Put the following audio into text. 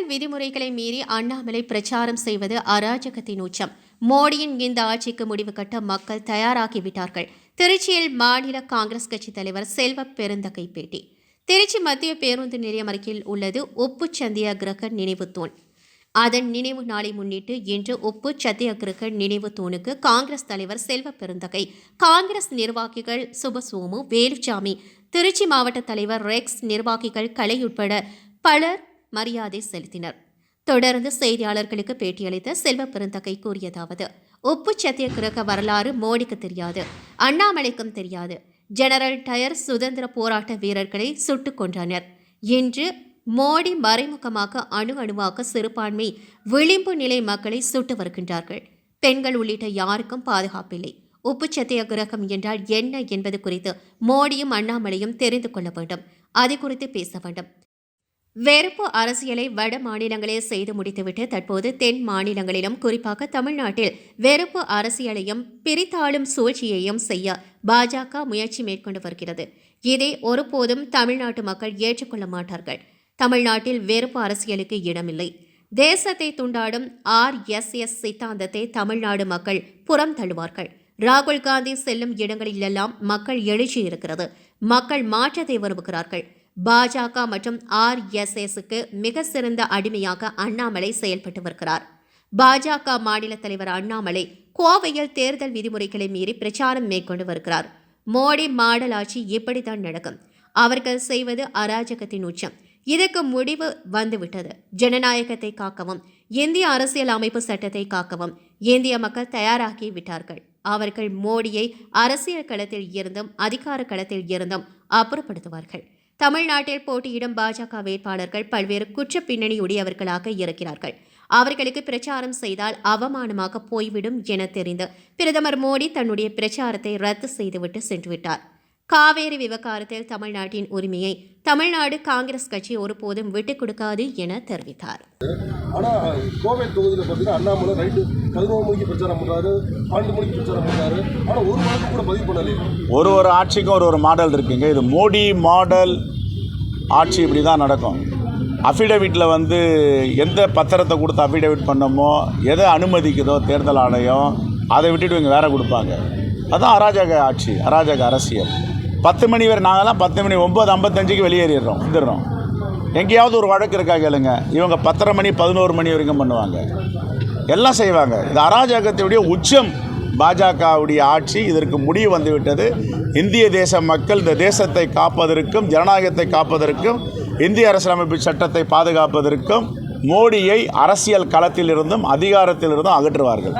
தேர்தல் விதிமுறைகளை மீறி அண்ணாமலை பிரச்சாரம் செய்வது அராஜகத்தின் உச்சம். மோடியின் இந்த ஆட்சிக்கு முடிவு கட்ட மக்கள் தயாராகிவிட்டார்கள். திருச்சியில் மாநில காங்கிரஸ் கட்சி தலைவர் செல்வ பெருந்தகை பேட்டி. திருச்சி மத்திய பேருந்து நிலையம் அருகில் உள்ளது உப்பு சந்தியாகிரக நினைவு தூண். அதன் நினைவு நாளை முன்னிட்டு இன்று உப்பு சத்தியாகிரக நினைவு தூணுக்கு காங்கிரஸ் தலைவர் செல்வ பெருந்தகை காங்கிரஸ் நிர்வாகிகள் சுபசோமு வேலுச்சாமி திருச்சி மாவட்ட தலைவர் ரெக்ஸ் நிர்வாகிகள் கலை உட்பட பலர் மரியாதை செலுத்தினர். தொடர்ந்து செய்தியாளர்களுக்கு பேட்டியளித்த செல்வ பெருந்தகை கூறியதாவது உப்பு சத்தியாகிரக வரலாறு மோடிக்கு தெரியாது அண்ணாமலைக்கும் தெரியாது. ஜெனரல் டயர் சுதந்திர போராட்ட வீரர்களை சுட்டுக் கொன்றனர். இன்று மோடி மறைமுகமாக அணு அணுவாக சிறுபான்மை விளிம்பு நிலை மக்களை சுட்டு வருகின்றார்கள். பெண்கள் உள்ளிட்ட யாருக்கும் பாதுகாப்பில்லை. உப்பு சத்தியாகிரகம் என்றால் என்ன என்பது குறித்து மோடியும் அண்ணாமலையும் தெரிந்து கொள்ள வேண்டும். அது குறித்து பேச வேண்டும். வெறுப்பு அரசியலை வட மாநிலங்களே செய்து முடித்துவிட்டு தற்போது தென் மாநிலங்களிலும் குறிப்பாக தமிழ்நாட்டில் வெறுப்பு அரசியலையும் பிரித்தாளும் சூழ்ச்சியையும் செய்ய பாஜக முயற்சி மேற்கொண்டு வருகிறது. இதை ஒருபோதும் தமிழ்நாட்டு மக்கள் ஏற்றுக்கொள்ள மாட்டார்கள். தமிழ்நாட்டில் வெறுப்பு அரசியலுக்கு இடமில்லை. தேசத்தை துண்டாடும் ஆர்எஸ்எஸ் சித்தாந்தத்தை தமிழ்நாடு மக்கள் புறம் தள்ளுவார்கள். ராகுல் காந்தி செல்லும் இடங்களிலெல்லாம் மக்கள் எழுச்சி இருக்கிறது மக்கள் மாற்றத்தை விரும்புகிறார்கள். பாஜக மற்றும் ஆர்எஸ்எஸ்க்கு மிக சிறந்த அடிமையாக அண்ணாமலை செயல்பட்டு வருகிறார். பாஜக மாநில தலைவர் அண்ணாமலை கோவையில் தேர்தல் விதிமுறைகளை மீறி பிரச்சாரம் மேற்கொண்டு வருகிறார். மோடி மாடல் ஆட்சி இப்படித்தான் நடக்கும். அவர்கள் செய்வது அராஜகத்தின் உச்சம். இதற்கு முடிவு வந்துவிட்டது. ஜனநாயகத்தை காக்கவும் இந்திய அரசியல் அமைப்பு சட்டத்தை காக்கவும் இந்திய மக்கள் தயாராகி விட்டார்கள். அவர்கள் மோடியை அரசியல் களத்தில் இருந்தும் அதிகார களத்தில் இருந்தும் அப்புறப்படுத்துவார்கள். தமிழ்நாட்டில் போட்டியிடும் பாஜக வேட்பாளர்கள் பல்வேறு குற்ற பின்னணியுடையவர்களாக இருக்கிறார்கள். அவர்களுக்கு பிரச்சாரம் செய்தால் அவமானமாக போய்விடும் என தெரிந்து பிரதமர் மோடி தன்னுடைய பிரச்சாரத்தை ரத்து செய்துவிட்டு சென்றுவிட்டார். காவேரி விவகாரத்தில் தமிழ்நாட்டின் உரிமையை தமிழ்நாடு காங்கிரஸ் கட்சி ஒருபோதும் விட்டுக் கொடுக்காது என தெரிவித்தார். ஆனால் கோவை தொகுதியில் பார்த்தீங்கன்னா அண்ணாமலை நைட்டு பதினோரு மணிக்கு பிரச்சாரம் பண்ணுறாரு பன்னெண்டு மணிக்கு பிரச்சாரம் பண்ணுறாரு ஆனால் ஒரு வழக்கு கூட பதிவு பண்ணலையே. ஒரு ஒரு ஆட்சிக்கும் ஒரு ஒரு மாடல் இருக்குங்க. இது மோடி மாடல் ஆட்சி இப்படி தான் நடக்கும். அஃபிடவிட்டில் வந்து எந்த பத்திரத்தை கொடுத்து அஃபிடவிட் பண்ணமோ எதை அனுமதிக்குதோ தேர்தல் ஆணையம் அதை விட்டுட்டு இவங்க வேற கொடுப்பாங்க. அதான் அராஜக ஆட்சி அராஜக அரசியல். பத்து மணி வரை நாங்கள்லாம் பத்து மணி ஒம்பது ஐம்பத்தஞ்சுக்கு வெளியேறிடுறோம் வந்துடுறோம். எங்கேயாவது ஒரு வழக்கு இருக்கா கேளுங்க. இவங்க பத்தரை மணி பதினோரு மணி வரைக்கும் பண்ணுவாங்க. எல்லாம் செய்வாங்க. இது அராஜகத்தினுடைய உச்சம். பாஜகவுடைய ஆட்சி இதற்கு முடிவு வந்துவிட்டது. இந்திய தேச மக்கள் இந்த தேசத்தை காப்பதற்கும் ஜனநாயகத்தை காப்பதற்கும் இந்திய அரசியலமைப்பு சட்டத்தை பாதுகாப்பதற்கும் மோடியை அரசியல் களத்திலிருந்தும் அதிகாரத்திலிருந்தும் அகற்றுவார்கள்.